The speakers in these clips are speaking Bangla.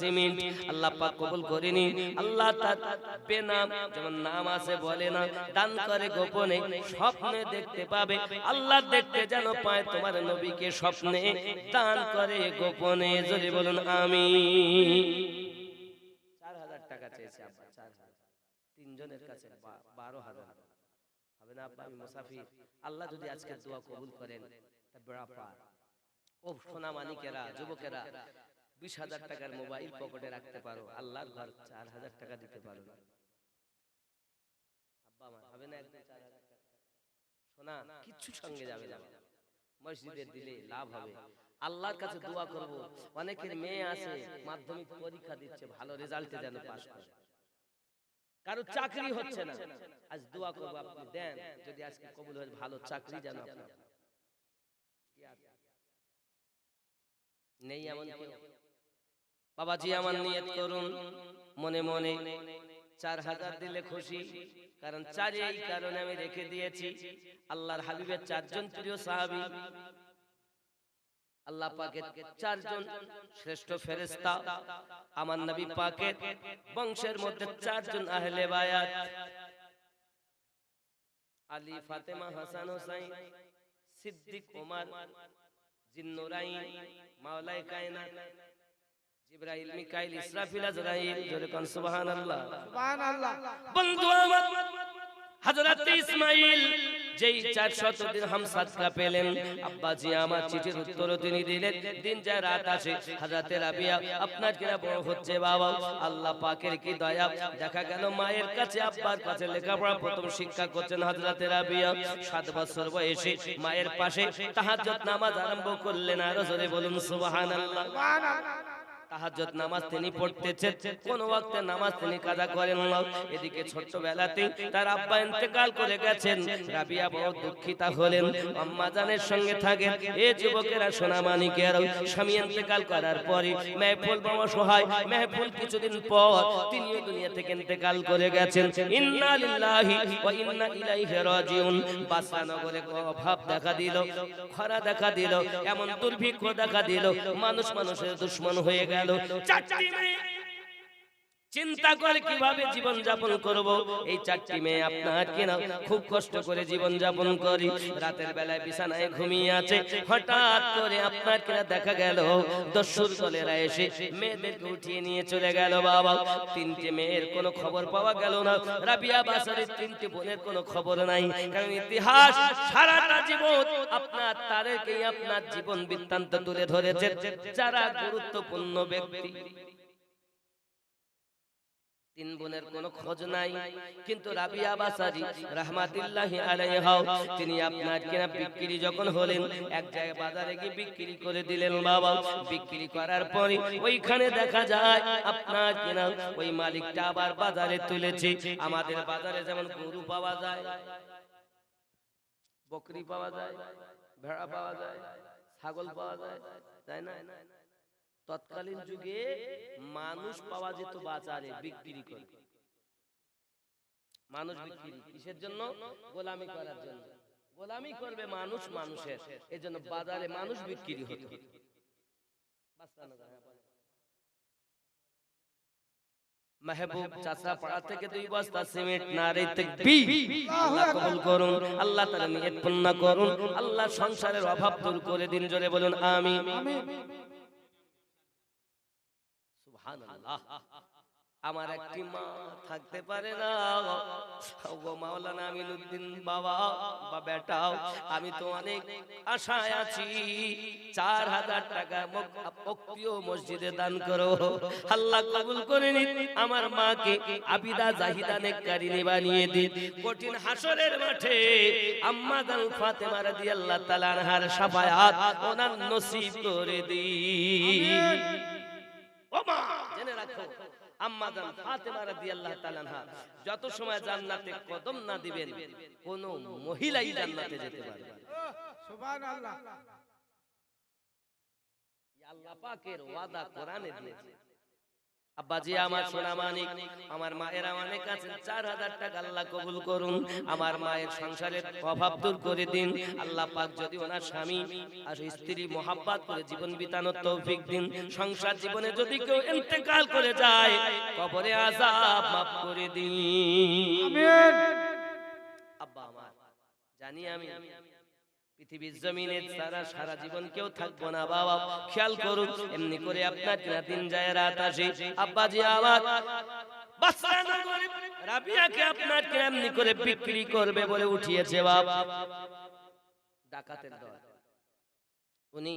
সিমেন্ট আল্লাহ পাক কবুল করেনি। আল্লাহ তার বেনাম, যেমন নাম আছে বলে না, দান করে গোপনে, স্বপ্নে দেখতে পাবে। আল্লাহ দেখতে যেন পায় তোমার নবীকে স্বপ্নে, দান করে গোপনে। যদি বলুন আমি চার হাজার টাকা চেয়েছে আব্বা, চার তিনজনের কাছে বারো হাজার। হবে না আব্বা, আমি আল্লাহ যদি আজকে দোয়া কবুল করেন, তা বেড়া পার ও সোনা মানিকেরা যুবকেরা বিশ হাজার টাকার মোবাইল পকেটে রাখতে পারো। আল্লাহর ঘর চার হাজার টাকা দিতে পারো না। আব্বা আমার হবে না একদম চার হাজার টাকা। সোনা কিচ্ছু সঙ্গে যাবে না। মসজিদে দিলে লাভ হবে। আল্লাহর কাছে দোয়া করব। অনেকের মেয়ে আছে মাধ্যমিক পরীক্ষা দিচ্ছে ভালো রেজাল্টে যেন পাশ করে। কারও। চাকরি হচ্ছে না। আজ দোয়া করব আপনি। দেন যদি আজকে কবুল হয় ভালো চাকরি যেন আপনার নেই এমন কেউ বাবাজি আমার নিয়ত করুন মনে মনে চার হাজার দিলে খুশি কারণ চার এই কারণে আমি রেখে দিয়েছি আল্লাহর হাবিবের চারজন প্রিয় সাহাবি। আল্লাহ পাকের চারজন শ্রেষ্ঠ ফেরেস্তা আমার নবী পাকের বংশের মধ্যে চারজন আহলে বায়াত। আলী ফাতেমা হাসান হোসাইন সিদ্দিক ওমর জিন্নুরাইন মাওলাই কায়নাত। জিবরাইল মিকাইল ইসরাফিল আজরাইল জোরে কোন সুবহানাল্লাহ। সুবহানাল্লাহ। বন্ধু আমার হযরত ইসমাইল যেই 400 দিরহাম সাদকা পেলেন আব্বাজি আমার চিঠির উত্তর তিনি দিলেন দিন যায় রাত আসে হযরত রাবিয়া আপনার কিনা বড় হচ্ছে বাবা? আল্লাহ পাকের কি দয়া? দেখা গেল মায়ের কাছে আব্বার কাছে লেখাপড়া প্রথম শিক্ষা করছেন হযরত রাবিয়া। 7 বছর বয়সে মায়ের পাশে তাহাজ্জুদ নামাজ আরম্ভ করলেন আর জোরে বলুন সুবহানাল্লাহ। সুবহানাল্লাহ। তাহাজ্জুদ নামাজ তিনি পড়তেছেন কোন ওয়াক্তে নামাজ তিনি কাজা করেন না। এদিকে ছোটবেলাতেই তার আব্বা ইন্তেকাল করে গেছেন। রাবিয়া বড় দুঃখিতা হলেন। আম্মা জানের সঙ্গে এ যুবকেরা সোনা মানিকের স্বামী ইন্তেকাল করার পরে মেহফুল বাবা সহায়। মেহফুল কিছুদিন পর দুনিয়া থেকে ইন্তেকাল করে গেছেন। ইন্না লিল্লাহি ওয়া ইন্না ইলাইহি রাজিউন। বাসানগরে অভাব দেখা দিল। খরা দেখা দিল এমন দুর্ভিক্ষ দেখা দিল। মানুষ মানুষের দুশ্মন হয়ে গেল চারটি মেয়ে চিন্তা করে কীভাবে জীবন যাপন করব? এই চারটি মেয়ে আপনার কিনা? খুব কষ্ট করে জীবন যাপন করি। রাতের বেলায় বিছানায় ঘুমিয়ে আছে। হঠাৎ করে আপনার কিনা দেখা গেল। দস্যুর দলেরা এসে মেয়েদেরকে উঠিয়ে নিয়ে চলে গেল বাবা। তিনটে মেয়ের কোনো খবর পাওয়া গেল না। রাবিয়া বাসারের তিনটে বোনের কোনো খবর নাই। কারণ ইতিহাস সারাটা জীবন আপনার তাদেরকেই আপনার জীবন বৃত্তান্ত তুলে ধরেছে। যারা গুরুত্বপূর্ণ ব্যক্তি। তিন বোনের কোনো খোঁজ নাই। কিন্তু রাবিয়া বাসারি রহমাতুল্লাহি আলাইহা তিনি আপনার কিনা বিক্রি যখন হলেন এক জায়গায় বাজারে গিয়ে বিক্রি করে দিলেন বাবা। বিক্রি করার পরে ওইখানে দেখা যায় আপনার কিনা ওই মালিকটা আবার বাজারে তুলেছে। আমাদের বাজারে যেমন গরু পাওয়া যায় বকরি পাওয়া যায় ভেড়া পাওয়া যায় ছাগল পাওয়া যায় তাই না? তৎকালীন যুগে মানুষ পাওয়া যেত বাজারে বিক্রি করে। মানুষ বিক্রি। কিসের জন্য? গোলামি করার জন্য। গোলামি করবে মানুষ মানুষের। এই জন্য বাজারে মানুষ বিক্রি হতো। মেহবুব চাচা পাড়া থেকে দুই বস্তা সিমেন্ট নারে তাকবীর আল্লাহ কবুল করুন আল্লাহ তাআলা নিয়ত পূর্ণ করুন আল্লাহ সংসারের অভাব দূর করে দিন জোরে বলুন আমিন। সুবহানাল্লাহ আমার একটি মা থাকতে পারে না। আমিনুদ্দিন বাবা বা বেটাও, আমি তো অনেক আশায় আছি। চার হাজার টাকা মসজিদে দান করো। আল্লাহ কবুল করে নিন, আমার মাকে আবিদা জাহিদা নেককারিনী বানিয়ে দিন। কঠিন হাসরের মাঠে আম্মা দান ফাতেমা রাদিয়াল্লাহু তাআলা আনহার শাফায়াত ওনার নসিব করে দিন। রাখো। আম্মা জান ফাতেমা রাদিয়াল্লাহু তাআলা যত সময় জান্নাতে কদম না দিবেন কোন মহিলাই জান্নাতে যেতে পারবে। সুবহানাল্লাহ। আল্লাহ পাকের ওয়াদা কোরআনে দিয়েছে আব্বাজি আমার সোনা মানিক আমার মায়ের অনেক আছে চার হাজার টাকা আল্লাহ কবুল করুন। আমার মায়ের সংসারের অভাব দূর করে দিন। আল্লাহ পাক যদি ওনার স্বামী আর স্ত্রী মোহাব্বত করে জীবন বিতানোর তৌফিক দিন। সংসার জীবনে যদি কেউ ইন্তেকাল করে যায় কবরে আযাব মাফ করে দিন। আব্বা আমার জানি আমি পৃথিবীর জমিনে সারা সারা জীবন কেউ থাকব না বাবা। খেয়াল করুন এমনি করে আপনার কিনা দিন যায় রাত আসে। আব্বাজি বাচ্চা রাবিয়াকে আপনার কিনা এমনি করে বিক্রি করবে বলে উঠিয়েছে বাপ। ডাকাতের দল। উনি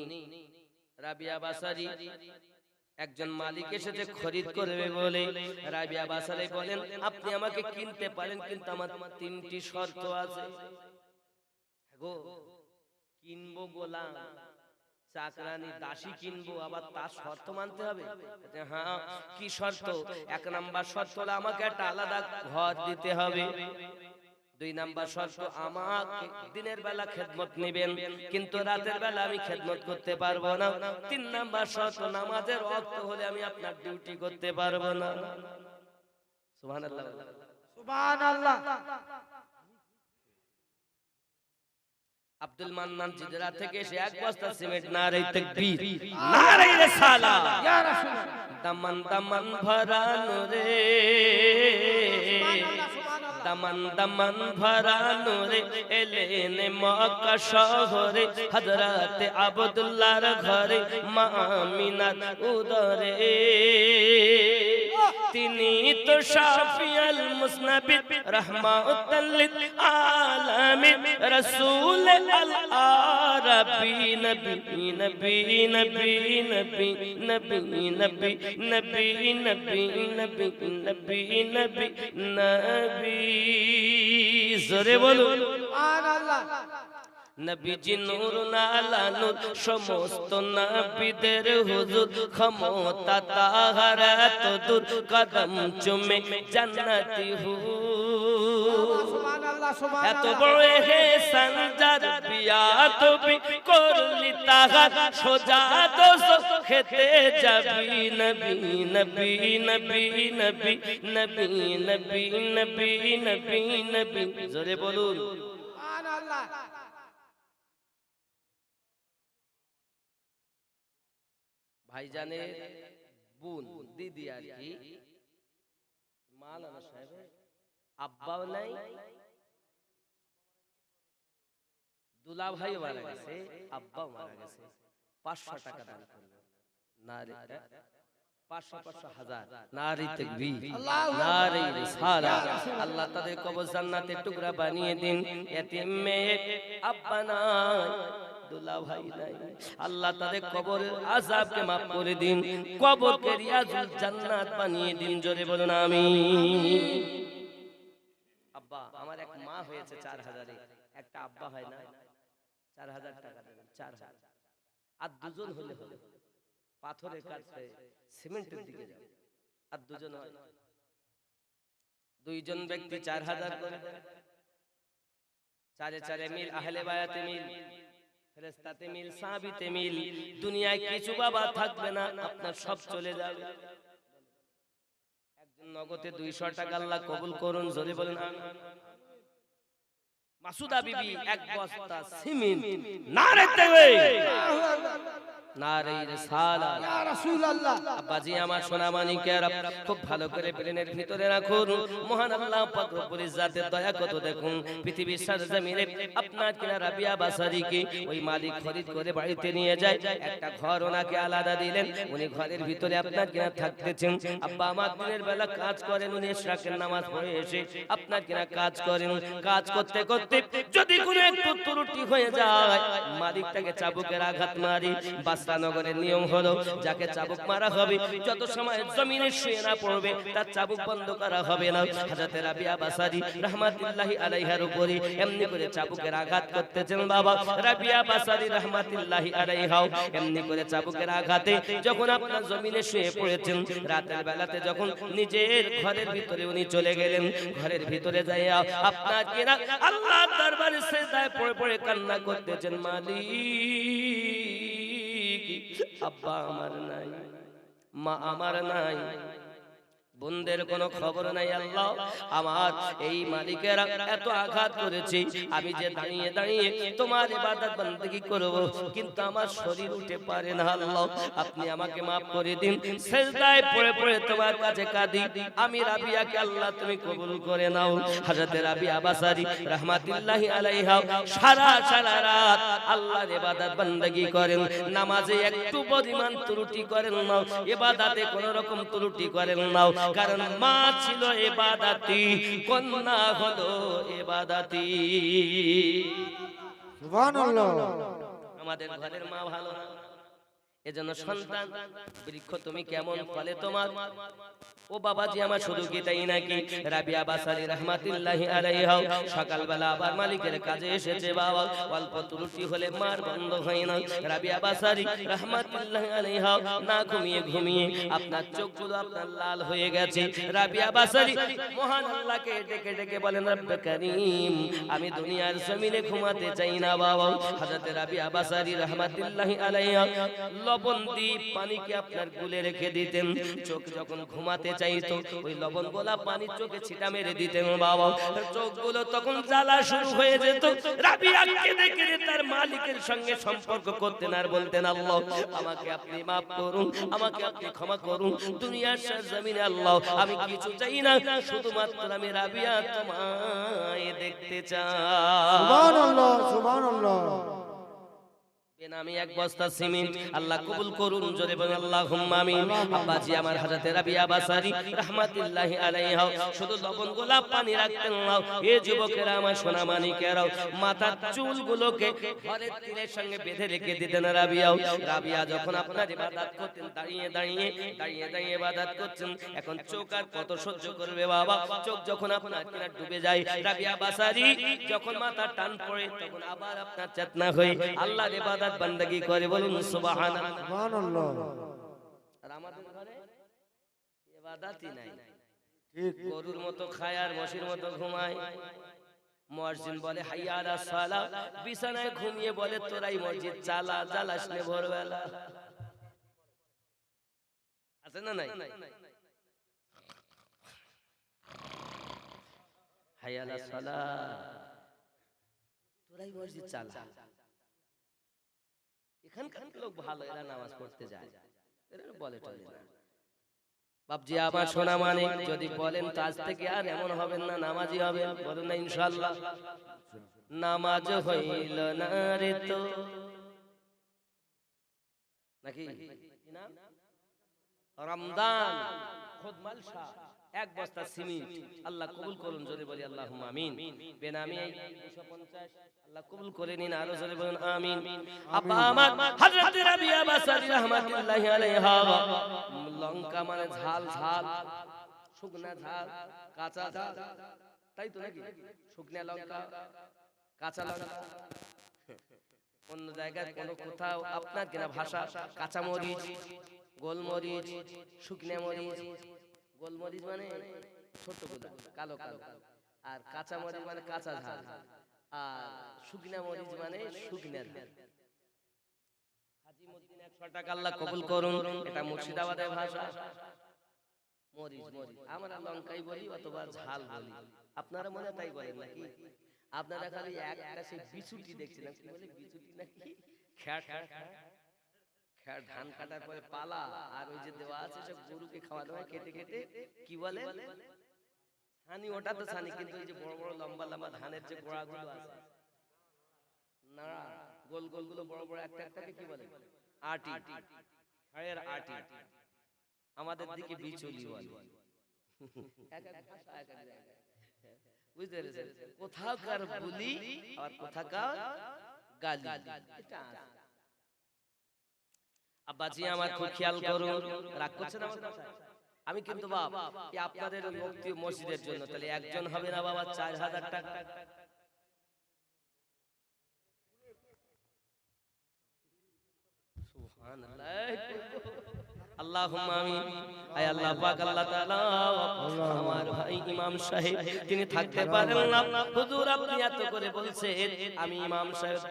রাবিয়া বাসারি। একজন মালিক এসেছে খরিদ করবে বলে রাবিয়া বাসারে বলেন আপনি আমাকে কিনতে পারেন কিন্তু আমার তিনটি শর্ত আছে। গো। কিনবো গোলাম, চাকরানি দাসী কিনবো, আবার তার শর্ত মানতে হবে? হ্যাঁ কি শর্ত? এক নাম্বার শর্ত হলো আমাকে একটা আলাদা ঘর দিতে হবে। দুই নাম্বার শর্ত, আমাকে দিনের বেলা খেদমত নেবেন, কিন্তু রাতের বেলা আমি খেদমত করতে পারব না। তিন নাম্বার শর্ত, নামাজের অর্থ হলে আমি আপনার ডিউটি করতে পারব না। সুবহানাল্লাহ। সুবহানাল্লাহ। আব্দুল মান্নান জিদরা থেকে এসে এক বস্তা সিমেন্ট নারে তাকবীর। নারে রিসালা। ইয়া রাসূলুল্লাহ। দামান দামান ভরানো রে। দামান দামান ভরানো রে। এলেন মক্কা শহরে হযরত আব্দুল্লাহর ঘরে মা আমিনার উদরে। তিনি তো শাফিয়াল মুসনাবিদ রহমাতুল আলামিন রাসূল আল আরবি নবী নবী নবী নবী নবী নবী নবী নবী নবী নবী নবী নবী জোরে বলুন সুবহানাল্লাহ নবীজি নূর নালা নূর সমস্ত নবীদের হুজুর ক্ষমতা তাহার এত দূর কদম চুমে জান্নাতি সুবহানাল্লাহ এত বড় হে সঞ্জার বিয়া তুমি করলি তাহার সোজা দোষ খেতে যাবি। নবী নবী নবী নবী নবী নবী নবী নবী নবী। জোরে বলুন। সুবহানাল্লাহ। ভাইজানের বোন দিদি আর কি। মালানা সাহেব আব্বাও নাই দুলা ভাই মারা গেছে আব্বাও মারা গেছে। পাঁচশো টাকা দান করল পাঁচশো পাঁচশো হাজার। নারী তাকবীর। নারী রিসালা। আল্লাহ তাদের কবর জান্নাতের টুকরা বানিয়ে দিন। এতিম মেয়ে আব্বা নাই। ভাই নাই। আল্লাহ তাদের কবর আযাবকে maaf করে দিন। কবরকে রিয়াজুল জান্নাত বানিয়ে দিন। জোরে বলুন আমি আব্বা, আমার এক মা হয়েছে চার হাজারে। একটা আব্বা হয় না? চার হাজার টাকা দেবেন, চার হাজার। আর দুজন হলে হলে পাথরের কাছে সিমেন্টের দিকে যাবে। আর দুজন দুইজন ব্যক্তি চার হাজার করে। চারে চারে মিল, আহলে বায়াতে মিল। ফেরেস্তাতে মিল সাহাবিতে মিল দুনিয়ায় কিছু বাবা থাকবে না আপনার সব চলে যাবে। একজন নগদে দুইশো টাকা আল্লাহ কবুল করুন জোরে বলেন আমিন। মাসুদা বিবি এক বস্তা সিমেন্ট। নারে দেবে নারে রিসালাত রাসূলুল্লাহ। আব্বাজি আমার সোনা মানিকের খুব ভালো করে ব্রেনের ভিতরে রাখুন। মহান আল্লাহ পাক রব্বুল ইজ্জাতের দয়া কত দেখুন পৃথিবীর সরজমিনে আপনার কিনা রাবিয়া বাসারিকে ওই মালিক খরিদ করে বাড়িতে নিয়ে যায় একটা ঘর ওনাকে আলাদা দিলেন উনি ঘরের ভিতরে আপনার কিনা থাকতেছেন। আব্বা আমার দিনের বেলা কাজ করেন উনি ইশরাকের নামাজ পড়ে এসে আপনার কিনা কাজ করেন। কাজ করতে করতে যদি কোনো একটু ত্রুটি হয়ে যায় মালিকটাকে চাবুকের আঘাত মারি বাস্তানগরের নিয়ম হলো, যাকে চাবুক মারা হবে, যত সময় জমিনে শুয়ে না পড়বে, তার চাবুক বন্ধ করা হবে না। হাজরতে রাবিয়া বাসারি রহমাতুল্লাহি আলাইহার উপরে এমনি করে চাবুকের আঘাত করতেছেন বাবা। রাবিয়া বাসারি রহমাতুল্লাহি আলাইহাও এমনি করে চাবুকের আঘাতে যখন আপনার জমিনে শুয়ে পড়েছেন, রাতের বেলাতে যখন নিজের ঘরের ভিতরে উনি চলে গেলেন, ঘরের ভিতরে যাইয়া আপনার কিনা আল্লাহ দরবারে সেজদায় পড়ে পড়ে কান্না করতেছেন মালিক। আব্বা আমার নাই মা আমার নাই বন্ধের কোন খবর নাই আল্লাহ। আমার এই মালিকের এত আঘাত করেছি আমি যে দাঁড়িয়ে দাঁড়িয়ে তোমার ইবাদত বندگی করব কিন্তু আমার শরীর উঠে পারে না আল্লাহ। আপনি আমাকে maaf করে দিন সেজদায় পড়ে পড়ে তোমার কাছে কাঁদি আমি রাবিয়াকে আল্লাহ তুমি কবুল করে নাও। হযরত রাবিয়া বাসারি রাহমাতুল্লাহি আলাইহা সারা সারা রাত আল্লাহর ইবাদত বندگی করেন নামাজে একটু পরিমাণ ত্রুটি করেন না ইবাদতে কোনো রকম ত্রুটি করেন না কারণ মা ছিল এবাদাতি কন্যা হলো এবাদাতি। আমাদের ঘরের মা ভালো না? এজন্য সন্তান বৃক্ষ তুমি কেমন ফলে তোমার? ও বাবাজি আমার শুধু কি তাই নাকি? রাবিয়া বাসারি রহমাতুল্লাহি আলাইহা সকালবেলা আবার মালিকের কাজে এসেছে বাবা। অল্প ত্রুটি হলে মার বন্ধ হয় না। রাবিয়া বাসারি রহমাতুল্লাহি আলাইহা না ঘুমিয়ে ঘুমিয়ে আপনার চোখগুলো আপনার লাল হয়ে গেছে। রাবিয়া বাসারি মহান আল্লাহকে ডেকে ডেকে বলেন রব্বে করিম আমি দুনিয়ার জমিনে ঘুমাতে চাই না বাবা। হযরত রাবিয়া বাসারি রহমাতুল্লাহি আলাইহা লবণ দিয়ে পানিকে আপনার গুলে রেখে দিতেন। চোখ যখন ঘুমাতে চাইতো, ওই লবণ গোলা পানি চোখে ছিটা মেরে দিতেন বাবা। চোখগুলো তখন জ্বালা শুরু হয়ে যেত। রাবিয়া কেঁদে তার মালিকের সঙ্গে সম্পর্ক করতেন আর বলতেন, আল্লাহ, আমাকে আপনি মাফ করুন, আমাকে আপনি ক্ষমা করুন। দুনিয়ার জমিনে আল্লাহ, আমি কিছু চাই না, শুধুমাত্র আমি রাবিয়া তোমায় দেখতে চাই। সুবহানাল্লাহ সুবহানাল্লাহ। আমি এক বস্তা সিমেন্ট আল্লাহ কবুল করুন জোরে বলেন আল্লাহুম্মা আমিন। আব্বাজি আমার হযরতে রাবিয়া বাসারি রাহমাতুল্লাহি আলাইহা। শুধু লবণ গোলাপ পানি রাখতেন না। এ যুবকেরা আমার সোনা মানিকেরাও মাথার চুলগুলোকে ঘরের তীরের সঙ্গে বেঁধে রেখে দিতেন রাবিয়াও। রাবিয়া যখন আপনার ইবাদত করতেন দাঁড়িয়ে দাঁড়িয়ে দাঁড়িয়ে দাঁড়িয়ে ইবাদত করছেন এখন চোখ আর কত সহ্য করবে বাবা। চোখ যখন আপনার কিনা ডুবে যায় রাবিয়া বাসারি যখন মাথা টান পড়ে তখন আবার আপনার চেতনা হয়ে আল্লাহর ইবাদত বান্দাগি করে বলুন সুবহানাল্লাহ। সুবহানাল্লাহ। আর আমাদের ঘরে ইবাদতই নাই। ঠিক। গরুর মতো খায় আর মশির মতো ঘুমায়। মুয়াজ্জিন বলে হাইয়া আলা সালা। বিছানায় ঘুমিয়ে বলে তোরাই মসজিদ চালা জ্বালাস নে ভোরবেলা। আছে না নাই? হাইয়া সালা। তোরাই মসজিদ চালা। এখানকার লোক ভালো এরা নামাজ পড়তে যায়। এরা বলে টলে। না বাপজি আমার সোনা মানে যদি বলেন তো আজ থেকে আর এমন হবেন না নামাজি হবেন বলেন না ইনশাল্লাহ নামাজ হইল না রে তো। নাকি? রমদান খুদ মালসা। এক বস্তা সিমেন্ট আল্লাহ কবুল করুন, জোরে বলি আল্লাহ আমিন। বেনামি আল্লাহ কবুল করে নিন, আরও জোরে বলুন, আমিন। আপা আমার হযরত রাবিয়া রাহমাতুল্লাহি আলাইহা। লঙ্কা মানে ঝাল ঝাল, শুকনা ঝাল, কাঁচা ঝাল। তাই তো নাকি? শুকনা লঙ্কা, কাঁচা লঙ্কা। অন্য জায়গায় কোন কোথাও আপনার কিনা ভাষা কাঁচা মরিচ গোলমরিচ, শুকনা মরিচ গোলমরিচ মানে কালো কালো। আর কাঁচা মরিচ মানে কাঁচা ঝাল। আর শুকনা মরিচ মানে শুকনা ঝাল। হাজিমুদ্দিন 100 টাকা আল্লাহ কবুল করুন। এটা মুর্শিদাবাদের ভাষা। মরিচ মরিচ। আমরা লঙ্কাই বলি অথবা ঝাল বলি। আপনারা মনে তাই বলেন নাকি? আপনারা খালি একটা সেই বিছুটি দেখছিলেন। কি বলে বিছুটি নাকি? খ্যাট খ্যাট ধান কাটার পরে পালা, আর ওই যে দেওয়া আছে সব গরুকে খাওয়ানো হয় কেটে কেটে কি বলে? ওটা তো ছানি, কিন্তু ওই যে বড় বড় লম্বা লম্বা ধানের যে আছে। না গোল গোলগুলো বড় বড় একটা একটাকে কি বলে? আটি। আটি। আমাদের দিকে বিচুলি বলে। বুঝতে পেরেছেন? কোথাকার বুলি আর কোথাকার গালি। এটা। আব্বাজি আমার খুব খেয়াল করুন। রাগ করছেন আমার আমি কিন্তু বাপ এই আপনাদের মুক্তি মসজিদের জন্য। তাহলে একজন হবে না বাবা চার হাজার টাকা। সুবহানাল্লাহ। আল্লাহুম্মা আমিন আয় আল্লাহ পাক আল্লাহ তাআলা আমার ভাই ইমাম সাহেব তিনি থাকতে পারেন না হুজুর আপনি এত করে বলছেন আমি ইমাম সাহেব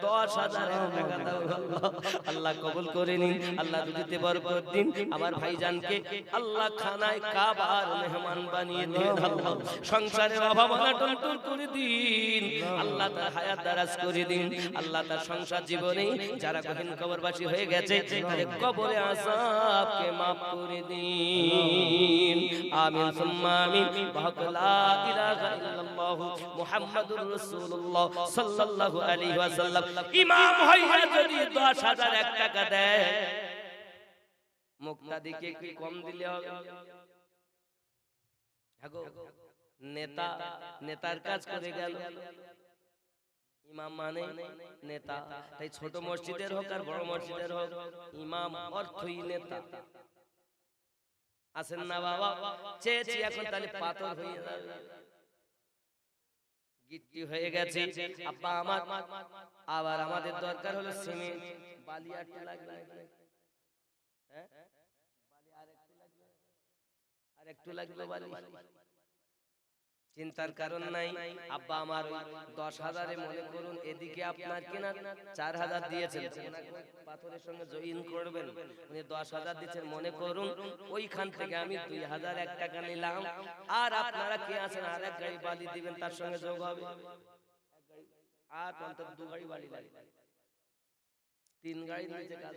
টাকা দাও আল্লাহ কবুল করে নিন আল্লাহ বরকত দিন আমার ভাইজানকে আল্লাহ খানায় কাবার মেহমান বানিয়ে দিন আল্লাহ সংসারের অভাব অনাটন দূর করে দিন আল্লাহ তার হায়াত দারাজ করে দিন আল্লাহ তার সংসার জীবনে যারা কঠিন কবরবাসী হয়ে গেছে তাদের কবরে আযাবকে maaf করে দিন। আমিন সুম্মা আমিন। বাহকলা ইলাহা ইল্লাল্লাহ মুহাম্মাদুর রাসূলুল্লাহ সাল্লাল্লাহু আলাইহি ওয়াসাল্লাম। ইমাম হইয়া যদি 10000 এক টাকা দেয় মুক্তাদিকে কি কম দিলে হবে? নেতা নেতার কাজ করে গেল। ইমাম মানে নেতা। তাই ছোট মসজিদের হোক আর বড় মসজিদের হোক ইমাম অর্থই নেতা। আছেন না বাবা? চেয়েছি এখন তাহলে পাথর হয়ে যাবে। গিট্টি হয়ে গেছে। আব্বা আমার আবার আমাদের দরকার হলো সিমেন্ট। বালি আর একটু লাগবে। হ্যাঁ? বালি আর একটু লাগবে? আর একটু লাগবে বালি। চিন্তার কারণ নাই। আব্বা আমার দশ হাজারে মনে করুন, এদিকে আপনার কিনা চার হাজার দিয়েছেন। পাথরের সঙ্গে জয়েন করবেন। উনি দশ হাজার দিচ্ছেন, মনে করুন, ওইখান থেকে আমি দুই হাজার এক টাকা নিলাম। আর আপনারা কে আছেন? আর এক গাড়ি বালি দিবেন, তার সঙ্গে যোগ হবে। আর অন্তত দু গাড়ি লাগবে। তিন গাড়ি কাজ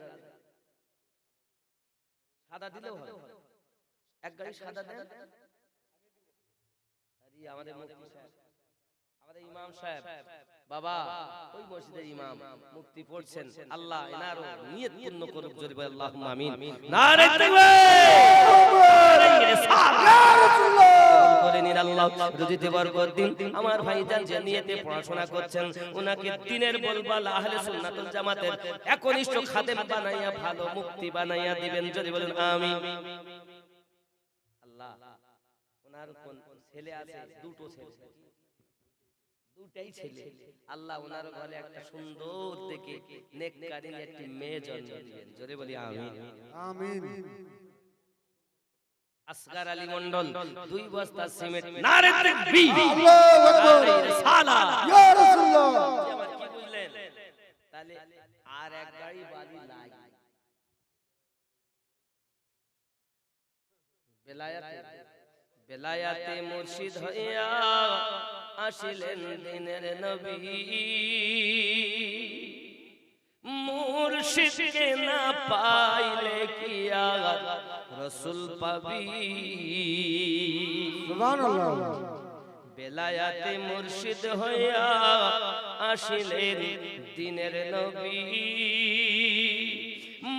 সাদা দিলেও হয়। এক গাড়ি সাদা দেন। আমাদের মুফতি সাহেব। আমাদের ইমাম সাহেব। বাবা ওই মসজিদের ইমাম। মুক্তি পড়ছেন। আল্লাহ এনারও নিয়ত পূর্ণ করুক জোরে বলে আল্লাহুম্মা আমিন। নারে করে নিন আল্লাহ রুজিতে বরকত দিন আমার ভাইজান যে নিয়তে পড়াশোনা করছেন উনাকে দিনের বলবাল আহলে সুন্নাতুল জামাতের একনিষ্ঠ খাদেম বানাইয়া ভালো মুক্তি বানাইয়া দিবেন যদি বলেন আমিন। আল্লাহ ওনার কোন ছেলে আছে দুটো ছেলে। দুটাই ছেলে। আল্লাহ ওনার ঘরে একটা সুন্দর দেখে নেককারিন একটি মেয়ে জন্ম দিবেন জোরে বলি আমিন। আমিন। আসগার আলী মন্ডল দুই বস্তা সিমেন্ট। নারে তাকবীর। আল্লাহু আকবার। নারে ইয়া রাসূলুল্লাহ। কি বুঝলেন? তাহলে আর এক গাড়ি বালি লাই বেলায়াতে। বেলায়াতে মুর্শিদ হইয়া আসিলেন দিনের নবী। মুর্শিদকে না পাইলে কি আর রসুল পাবি। সুবহানাল্লাহ। বেলায়াতে মুর্শিদ হইয়া আসিলেন দিনের নবী।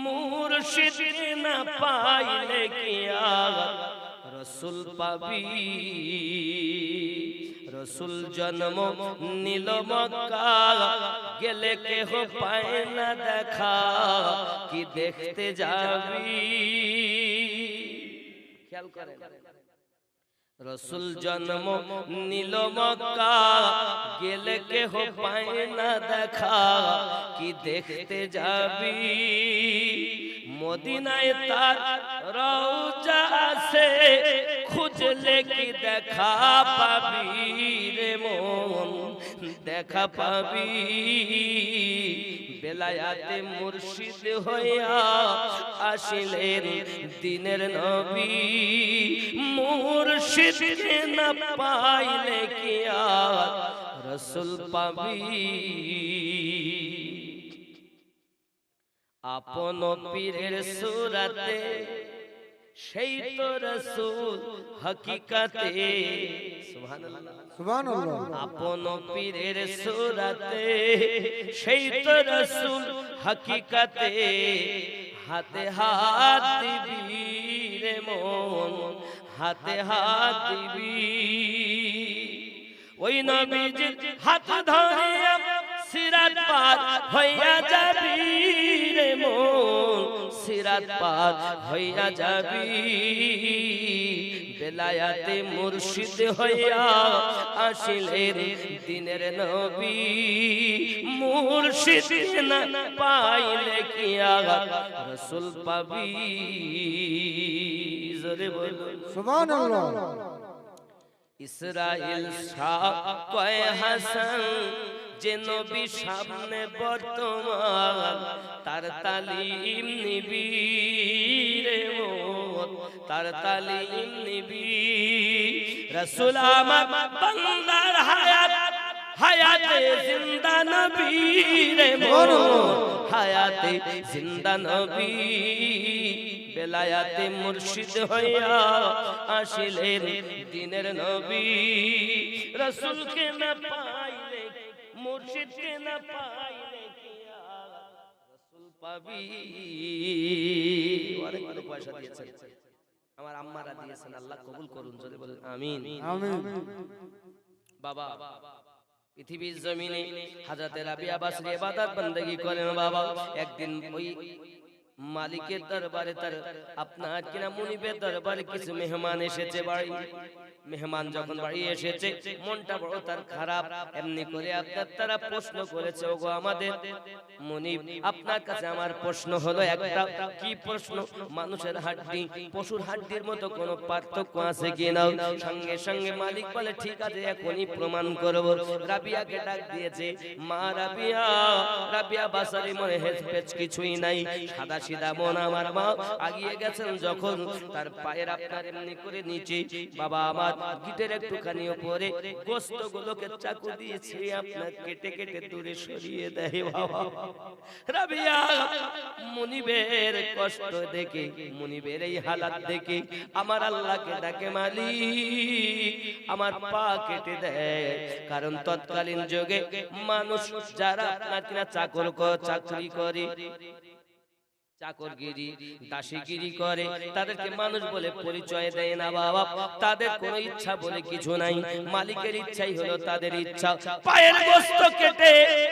মুর্শিদ না পাইলে কি আর রসুল পাবি, রসুল জন্ম নীল গেলে কেহ পায় না দেখা, কি দেখতে যাবি? খেয়াল করেন। রসুল জন্ম নীল মক্কা। গেলে কেহ পায় না দেখা, কি দেখতে যাবি? মদিনায় তার রওজা আছে, খুঁজলে কি দেখা পাবি রে মন? দেখা পাবি। বেলায়াতে মুর্শিদ হইয়া আসিলেন দিনের নবী। মুর্শিদ না পাইলে কি আর রসুল পাবি? আপন পীরের সুরাতে সেই তো রসুল হকিকতে। সুবহানাল্লাহ সুবহানাল্লাহ। আপন পীরের সুরাতে সেই তো রসুল হকিকতে। হাতে হাত দিবি রে মন হাতে হাত দিবি ওই নবীজির হাত ধরিয়া সিরাত পার হইয়া যাবি রে মন। সিরাত পার হইয়া যাবি। বেলায়াতে মুর্শিদ হইয়া আসিলেন দিনের নবী। মুর্শিদ না পাইলে কি আগা রসুল পাবি। জোরে বলুন। সুবহানাল্লাহ। ইসরাইল শাহ কয় হাসান যে সামনে বর্তমান, তার তালিম নিবি রে তার তালিম নিবি রসুল আমার বান্দার হায়াত জিন্দা নবী রে হায়াতে জিন্দা নবী বেলায়াতে মুর্শিদ হইয়া আসিলেন দিনের নবী। রসুলকে না পাইলে না রাসূল পাবি। পয়সা দিয়েছেন। আমার আম্মারা দিয়েছেন আল্লাহ কবুল করুন যদি বলেন আমিন। আমিন। বাবা পৃথিবীর জমিনে হাজরাতে রাবিয়া বাসরে ইবাদত বندگی করেন বাবা। একদিন ওই মালিকের দরবারে তার আপনার কিনা মুনিবের দরবারে কিছু মেহমান এসেছে বাড়ি। মেহমান যখন বাড়ি এসেছে, মনটা বড় তার খারাপ। এমনি করে আপনার তারা প্রশ্ন করেছে, ওগো আমাদের মুনিব, আপনার কাছে আমার প্রশ্ন হলো একটা। কি প্রশ্ন? মানুষের হাড্ডি, পশুর হাড্ডির মতো কোনো পার্থক্য আছে কি না সঙ্গে সঙ্গে মালিক বলে, ঠিক আছে, এখনই প্রমাণ করব। রাবিয়াকে ডাক দিয়েছে, মা রাবিয়া রাবিয়া বাসারি মনে হেজ পেচ কিছুই নাই। সাদা মন আমার মা আগিয়ে গেছেন যখন তার পায়ের আপনার এমনি করে নিচে। বাবা আমার গিটের একটুখানি উপরে গোস্ত গুলোকে চাকু দিয়েছে, আপনার কেটে কেটে দূরে সরিয়ে দেয় বাবা। কষ্ট দেখে এই হালাত দেখে আমার আল্লাহকে ডাকে মালিক, আমার পা কেটে দেয়। কারণ তৎকালীন যুগে মানুষ যারা চাকর চাকরি করে চাকরগিরি দাসীগিরি করে তাদেরকে মানুষ বলে পরিচয় দেয় না বাবা। তাদের কোনো ইচ্ছা বলে কিছু নাই। মালিকের ইচ্ছাই হলো তাদের ইচ্ছা। পায়ের গোস্ত কেটে।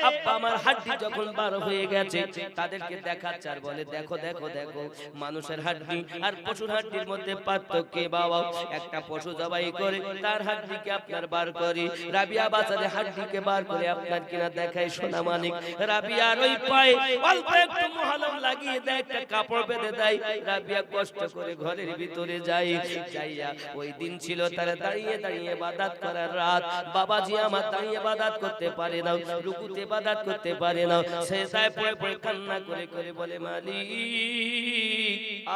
আব্বা আমার হাড্ডি যখন বার হয়ে গেছে তাদেরকে দেখাচ্ছে আর বলে দেখো দেখো দেখো মানুষের হাড্ডি আর পশুর হাড্ডির মধ্যে পার্থক্য বাবা। একটা পশু জবাই করে তার হাড্ডিকে আপনার বার করে। রাবিয়া বাজারে হাড্ডিকে বার করে আপনার কিনা দেখায় সোনা মানিক রাবিয়ার ওই পায়ে অল্প একটু মহালম লাগিয়ে দেয় একটা কাপড় বেঁধে দেয়। রাবিয়া কষ্ট করে ঘরের ভিতরে যাই যাইয়া ওই দিন ছিল দাঁড়িয়ে দাঁড়িয়ে বাদাত করার রাত। বাবাজি আমার দাঁড়িয়ে বাদাত করতে পারে না, রুকুতে বাদাত করতে পারে না। সে যায় পড়ে পড়ে কান্না করে করে বলে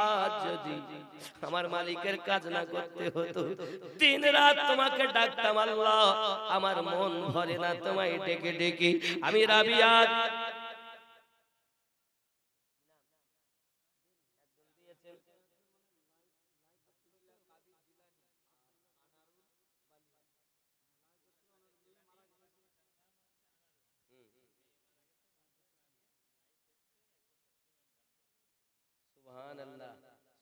আজ যদি আমার মালিকের কাজ না করতে হতো, দিন রাত তোমাকে ডাকতাম আল্লাহ। আমার মন ভরে না, তোমায় ডেকে ডেকে। আমি রাবিয়াত সুবহানাল্লাহ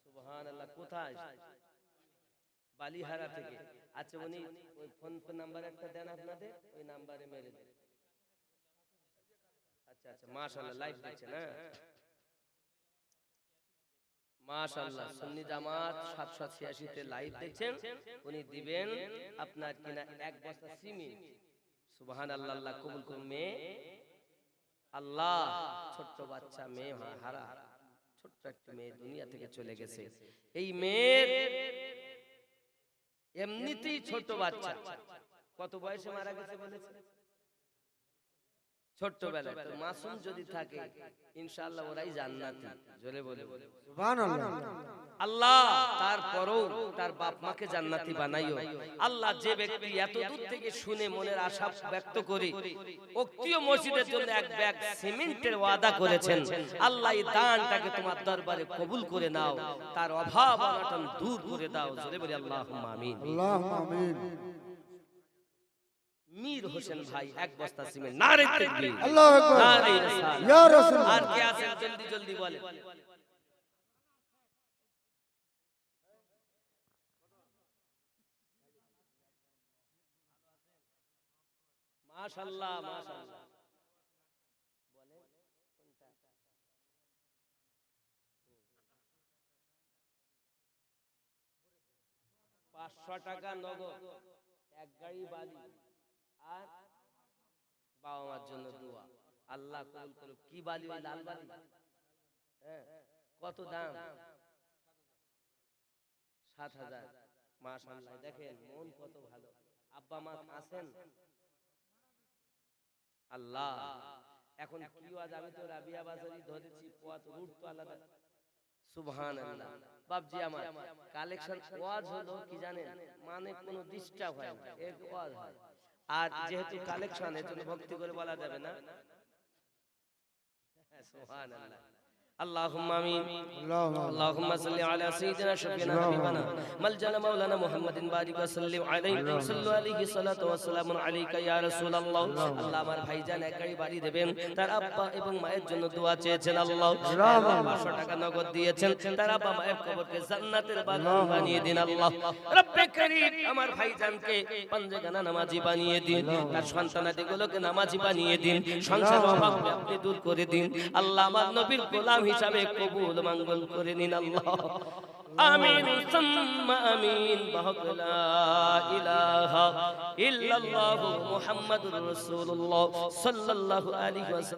সুবহানাল্লাহ কোথায় বালিহারা থেকে আচ্ছা উনি ওই ফোন ফোন নাম্বার একটা দেন আপনাদের ওই নাম্বারে মেরে দেন আচ্ছা আচ্ছা মাশাআল্লাহ লাইভ দিচ্ছেন হ্যাঁ মাশাআল্লাহ সুন্নি জামাত 786 তে লাইভ দেখছেন। উনি দিবেন আপনার কিনা এক বস্তা সিমেন্ট। সুবহানাল্লাহ আল্লাহ কবুল করুন মেয়ে। আল্লাহ ছোট্ট বাচ্চা মেয়ে হারা। ছোট্ট একটা মেয়ে দুনিয়া থেকে চলে গেছে। এই মেয়ের এমনিতেই ছোট বাচ্চা। কত বয়সে মারা গেছে বলেছে? ছোট্টবেলায় তো মাসুম যদি থাকে ইনশাআল্লাহ ওরাই জান্নাতি। জোরে বলে সুবহানাল্লাহ। আল্লাহ তারপরও তার বাপ মাকে জান্নাতি বানাইও। আল্লাহ যে ব্যক্তি এত দূর থেকে শুনে মনের আশা ব্যক্ত করে উক্তিয় মসজিদের জন্য এক ব্যাগ সিমেন্টের ওয়াদা করেছেন। আল্লাহ এই দানটাকে তোমার দরবারে কবুল করে নাও। তার অভাব অনটন দূর করে দাও। জোরে বলি আল্লাহুম্মা আমিন। আল্লাহুম্মা আমিন। মীর হোসেন ভাই এক বস্তা সিমেন্ট। নারে তাকবীর। আল্লাহু আকবার। নারে রিসালাত ইয়া রাসূল। আর কে আছেন জলদি জলদি বলে মাশাআল্লাহ মাশাআল্লাহ। পাঁচশো টাকা নগদ। এক গাড়ি বালি। আর বাবা মার জন্য দোয়া। আল্লাহ কবুল কি বালি ওই লাল বালি? হ্যাঁ কত দাম? সাত হাজার। দেখেন, মন কত ভালো। আব্বা মা আছেন? আল্লাহ, এখন কি আমি তো রাবিয়া বাজারি ধরেছি, পথ রুট তো আলাদা। আমার, কালেকশন ওয়াজ হলো কি জানেন? মানে কোনো ডিস্টার্ব হয় না এর ওয়াজ হয়। আর যেহেতু কালেকশন এর জন্য ভক্তি করে বলা যাবে না। সুবহানাল্লাহ। اللهم امين اللهم اللهم صل على سيدنا شفينا حبيبنا ملجنا مولانا محمد بارك وسلم عليه صلوا عليه الصلاه والسلام عليك يا رسول الله আল্লাহ আমার ভাইজান একাই বাড়ি দেবেন তার আব্বা এবং মায়ের জন্য দোয়া চেয়েছেন আল্লাহ পাঁচশো টাকা নগদ দিয়েছেন তার আব্বা মায়ের কবরকে জান্নাতের বাগান বানিয়ে দিন আল্লাহ রব্বে করিম আমার ভাইজানকে পাঞ্জেগানা নামাজি বানিয়ে দিন তার সন্তানাদিগুলোকে নামাজি বানিয়ে দিন সংসার অভাব আপনি দূর করে দিন আল্লাহ আমার নবীর গোলাম হিসাবে কবুল মঙ্গল করে নিন আল্লাহ। আমিন, সুম্মা আমিন বাহকলা ইলাহা ইল্লাল্লাহু মুহাম্মাদুর রাসূলুল্লাহ। সাল্লাল্লাহু আলাইহি ওয়াসাল্লাম।